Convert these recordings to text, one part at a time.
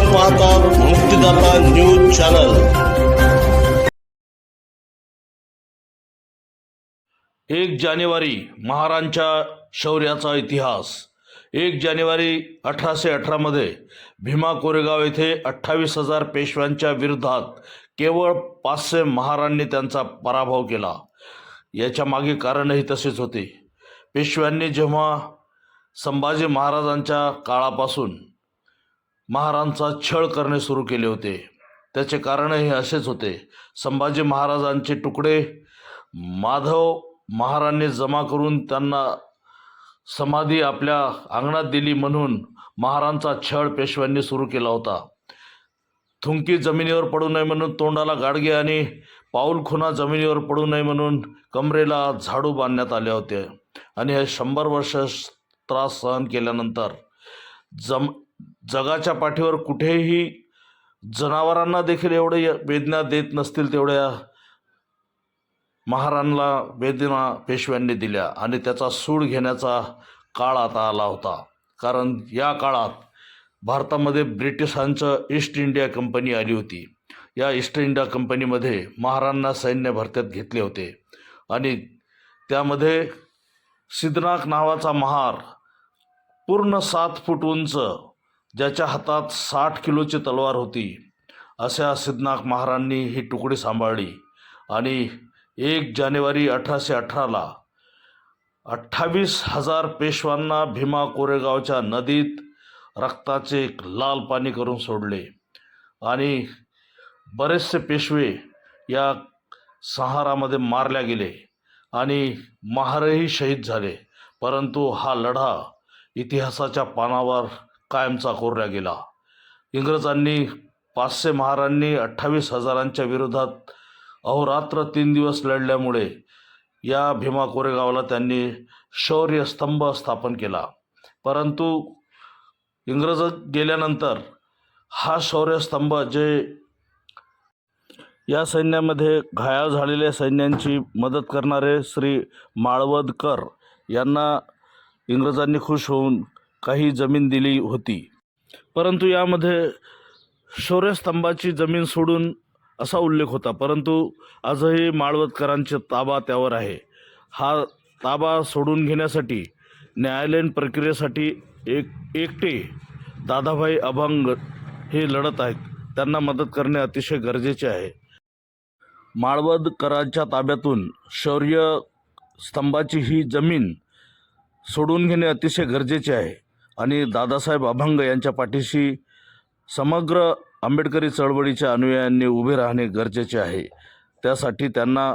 आपण पाहतात मुक्तीदाता news channel. एक जानेवारी महारांच्या शौर्याचा इतिहास. एक जानेवारी अठराशे अठरामध्ये भीमा कोरेगाव येथे अठ्ठावीस हजार पेशव्यांच्या विरोधात केवळ पाचशे महारांनी त्यांचा पराभव केला. याच्या मागे कारणही तसेच होते. पेशव्यांनी जेव्हा संभाजी महाराजांच्या काळापासून महारांचा छळ करणे सुरू केले होते. त्याचे कारणही असेच होते. संभाजी महाराजांचे तुकडे माधव महारांनी जमा करून त्यांना समाधी आपल्या अंगणात दिली म्हणून महारांचा छळ पेशव्यांनी सुरू केला होता. थुंकी जमिनीवर पडू नये म्हणून तोंडाला गाडगे आणि पाऊलखुणा जमिनीवर पडू नये म्हणून कमरेला झाडू बांधण्यात आले होते. आणि हे शंभर वर्ष त्रास सहन केल्यानंतर जम जगाच्या पाठीवर कुठेही जनावरांना देखील एवढे वेदना देत नसतील तेवढ्या महाराणला वेदना पेशव्यांनी दिल्या आणि त्याचा सूड घेण्याचा काळ आता आला होता. कारण या काळात भारतामध्ये ब्रिटिशांचं ईस्ट इंडिया कंपनी आली होती. या ईस्ट इंडिया कंपनीमध्ये महारांना सैन्य भरत्यात घेतले होते. आणि त्यामध्ये सिद्धनाक नावाचा महार पूर्ण सात फूट उंच ज्याच्या हातात साठ किलोची तलवार होती अशा सिद्धनाक महारांनी ही तुकडी सांभाळली. आणि एक जानेवारी अठराशे अठराला अठ्ठावीस हजार पेशवांना भीमा कोरेगावच्या नदीत रक्ताचे लाल पाणी करून सोडले. आणि बरेचसे पेशवे या सहारामध्ये मारल्या गेले आणि महारही शहीद झाले. परंतु हा लढा इतिहासाच्या पानावर कायमचा कोरला गेला. इंग्रजांनी पाचशे महारांनी अठ्ठावीस हजारांच्या विरोधात अहोरात्र तीन दिवस लढल्यामुळे या भीमा कोरेगावला त्यांनी शौर्य स्तंभ स्थापन केला. परंतु इंग्रज गेल्यानंतर हा शौर्यस्तंभ जे या सैन्यामध्ये घायाळ झालेल्या सैन्यांची मदत करणारे श्री माळवदकर यांना इंग्रजांनी खुश होऊन काही जमीन दिली होती. परंतु यामध्ये शौर्यस्तंभाची जमीन सोडून असा उल्लेख होता. परंतु आजही माळवदकरांचे ताबा त्यावर आहे. हा ताबा सोडून घेण्यासाठी न्यायालयीन प्रक्रियेसाठी एक एकटे दादाभाई अभंग हे लढत आहेत. त्यांना मदत करणे अतिशय गरजेचे आहे. माळवदकरांच्या ताब्यातून शौर्य स्तंभाची ही जमीन सोडून घेणे अतिशय गरजेचे आहे. आणि दादासाहेब अभंग यांच्या पाठीशी समग्र आंबेडकरी चळवळीच्या अनुयायांनी उभे राहणे गरजेचे आहे. त्यासाठी त्यांना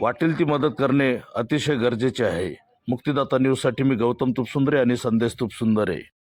वाटेल ती मदत करणे अतिशय गरजेचे आहे. मुक्तिदाता न्यूजसाठी मी गौतम तुपसुंदरे आणि संदेश तुपसुंदरे.